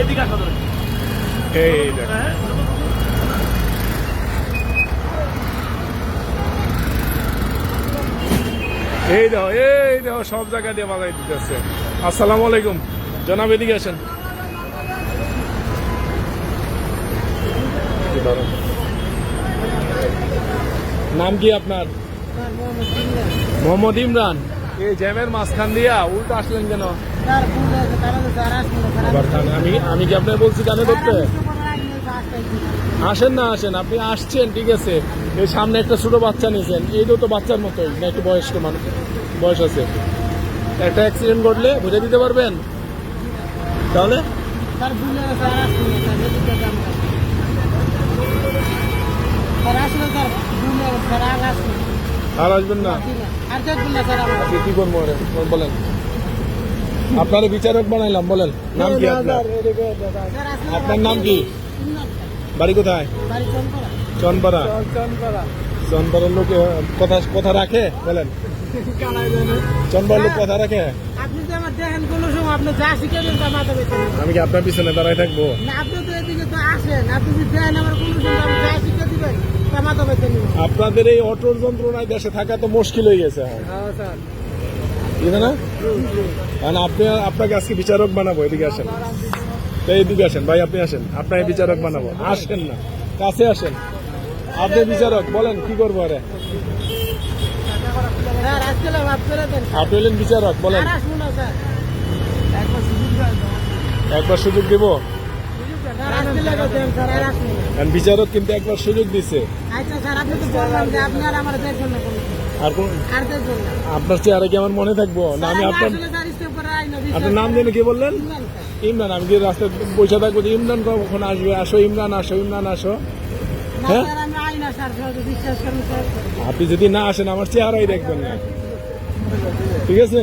এদিকে আসা ধরে। এই দেখো। হ্যাঁ এই দেখো এই দেখো সব জায়গা দিয়ে বাজাই দিতেছে। আসসালামু আলাইকুম। জনাব এদিকে আসেন। নাম কি আপনার? মোহাম্মদ ইমরান। এই জ্যামের মাঝখান দিয়া উল্টো আসলেন কানে? আমি আমি কি আপনার বলছি কানে ধরতে আসেন না আসেন আপনি আসছেন ঠিক আছে। এই সামনে একটা ছোট বাচ্চা নিয়েছেন। এই তো বাচ্চার মতোই না একটু বয়স্ক মানুষ বয়স আছে। একটা অ্যাক্সিডেন্ট ঘটলে বুঝে দিতে পারবেন? তাহলে? আর আসবেন না? কি করব বলেন। আপনার বিচারক বানাইলাম বলেন। নাম কি আপনার? আপনার নাম কি? বাড়ি কোথায়? চনপাড়া। চনপাড়ার লোক কথা কথা রাখে? বলেন। চনপাড়ার লোক কথা রাখে। আমি কি আপনার পিছনে দাঁড়ায় থাকব? আপনাদের এই অটোর যন্ত্রণায় দেশে থাকা তো মুশকিল হয়ে গেছে এখন। স্যার ঠিক আছে না? কারণ আপনি আপনাকে আজকে বিচারক বানাবো এদিকে আসেন। তো এইদিকে আসেন ভাই আপনি আসেন। আপনাকে বিচারক বানাবো। আসেন না কাছে আসেন। আপনি বিচারক বলেন কি করব আরে? আপনি হলেন বিচারক বলেন। একবার সুযোগ দিব? বিচারক কিন্তু একবার সুযোগ দিছে। আচ্ছা স্যার আপনি তো বললাম যে আপনি আর আমার দেখবেন না। আর কোন? আপনার চেহারা কি আমার মনে থাকব? না আমি আপনার আপনার নাম জেনে কি বললেন? ইমরান আমি কি রাস্তায় বসে থাকব যে ইমরান কখন আসবে? আসো ইমরান আসো ইমরান আসো। হ্যাঁ? আপনি যদি না আসেন আমার চেহারাই দেখবেন না। ঠিক আছে?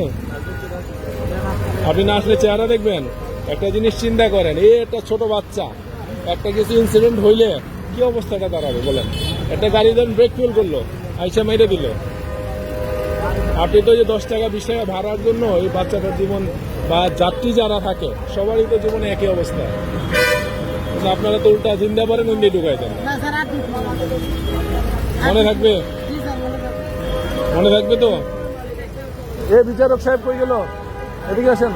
আপনি না আসলে চেহারা দেখবেন? একটা জিনিস চিন্তা করেন এই একটা ছোট বাচ্চা একটা কিছু ইনসিডেন্ট হইলে কি অবস্থাটা দাঁড়াবে বলেন? একটা গাড়ি ধরেন ব্রেক ফেল করল আইসা মেরে দিল। আপনি তো যে দশ টাকা বিশ টাকা ভাড়ার জন্য এই বাচ্চাটার জীবন বা যাত্রী যারা থাকে সবারই তো জীবনে একই অবস্থা। আপনারা তো উল্টা জিন্দা পারেন উন্দি ঢুকাই দেন। মনে মনে থাকবে। মনে থাকবে তো? এ বিচারক সাহেব কই গেল? এদিকে আসেন।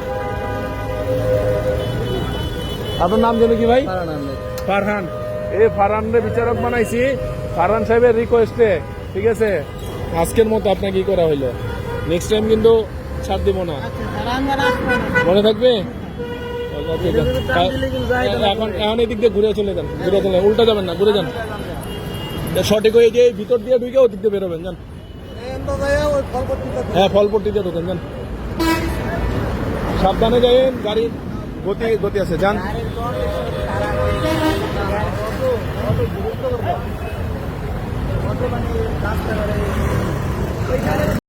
আপনার নাম জানি কি ভাই? ফারহান এ ফারহান রে বিচারক বানাইছি। ফারহান সাহেবের রিকোয়েস্টে ঠিক আছে? আজকের মতো আপনাকে কি করা হইল। নেক্সট টাইম কিন্তু ছাড় দিব না। আচ্ছা মনে থাকবে? Okay, এখন এখন এদিক দিয়ে ঘুরে চলে যান ঘুরে চলে উল্টা যাবেন না ঘুরে যান। সঠিক হয়ে যে ভিতর দিয়ে ঢুকে ওদিক দিয়ে বেরোবেন যান। হ্যাঁ ফলপট্টি দিয়ে ঢোকেন যান। সাবধানে যাবেন গাড়ি গতি গতি আছে যান।